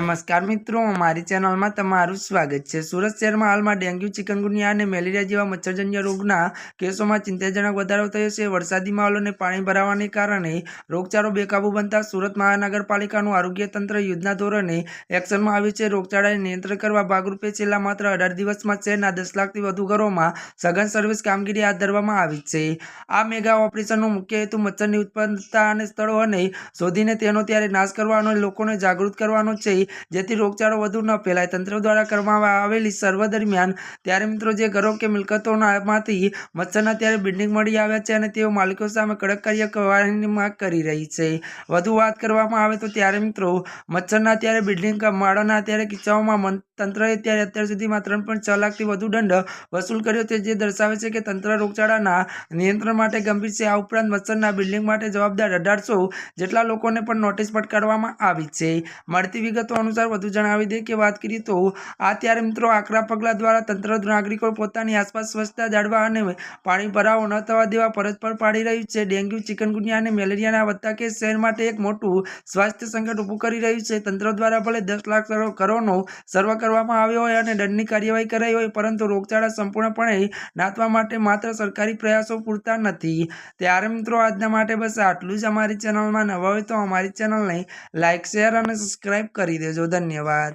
નમસ્કાર મિત્રો અમારી ચેનલમાં તમારું સ્વાગત છે. સુરત શહેરમાં હાલમાં ડેન્ગ્યુ, ચિકનગુનિયા અને મેલેરિયા જેવા મચ્છરજન્ય રોગના કેસોમાં ચિંતાજનક વધારો થયો છે. વરસાદી માહોલ પાણી ભરાવાને કારણે રોગચાળો બેકાબૂ બનતા સુરત મહાનગરપાલિકાનું આરોગ્ય તંત્ર યુદ્ધના ધોરણે એક્શનમાં આવ્યું છે. રોગચાળાને નિયંત્રણ કરવા ભાગરૂપે છેલ્લા માત્ર અઢાર દિવસમાં શહેરના દસ લાખથી વધુ ઘરોમાં સઘન સર્વિસ કામગીરી હાથ ધરવામાં આવી છે. આ મેગા ઓપરેશનનો મુખ્ય હેતુ મચ્છરની ઉત્પન્નતા અને સ્થળો અને શોધીને તેનો ત્યારે નાશ કરવાનો અને લોકોને જાગૃત કરવાનો છે. જેથી રોગચાળો વધુ ન ફેલાય. તંત્ર દ્વારા કરવામાં આવેલી સર્વ દરમિયાન ત્યારે મિત્રો જે ઘરો કે મિલકતોમાંથી મચ્છરના ત્યારે બિલ્ડિંગ મળી આવ્યા છે અને તેઓ માલિકો સામે કડક કાર્યવાહીની માંગ કરી રહી છે. વધુ વાત કરવામાં આવે તો ત્યારે મિત્રો મચ્છરના ત્યારે બિલ્ડિંગ માળાના ત્યારે કિસ્સાઓમાં તંત્રએ ત્યારે અત્યાર સુધીમાં ત્રણ પોઈન્ટ છ લાખથી વધુ દંડ વસૂલ કર્યો છે. જે દર્શાવે છે કે તંત્ર રોગચાળાના નિયંત્રણ માટે ગંભીર છે. આ ઉપરાંત મચ્છરના બિલ્ડિંગ માટે જવાબદાર અઢારસો જેટલા લોકોને પણ નોટિસ ફટકારવામાં આવી છે. મળતી વિગતો અનુસાર વધુ જણાવી દે કે વાત કરીએ તો આ ત્યારે મિત્રો આકરા પગલાં દ્વારા તંત્ર નાગરિકો પોતાની આસપાસ સ્વચ્છતા જાળવા અને પાણી ભરાવો ન થવા દેવા ફરજ પર પાડી રહ્યું છે. ડેન્ગ્યુ, ચિકનગુનિયા અને મેલેરિયાના વધતા કેસ શહેર માટે એક મોટું સ્વાસ્થ્ય સંકટ ઊભું કરી રહ્યું છે. તંત્ર દ્વારા ભલે દસ લાખ કરોડ કરોડનો સર્વ કરવામાં આવ્યો હોય અને દંડની કાર્યવાહી કરાઈ હોય, પરંતુ રોગચાળા સંપૂર્ણપણે નાથવા માટે માત્ર સરકારી પ્રયાસો પૂરતા નથી. ત્યારે મિત્રો આજના માટે બસ આટલું જ. અમારી ચેનલમાં નવા હોય તો અમારી ચેનલને લાઇક શેર અને સબસ્ક્રાઈબ કરી દેજો. ધન્યવાદ.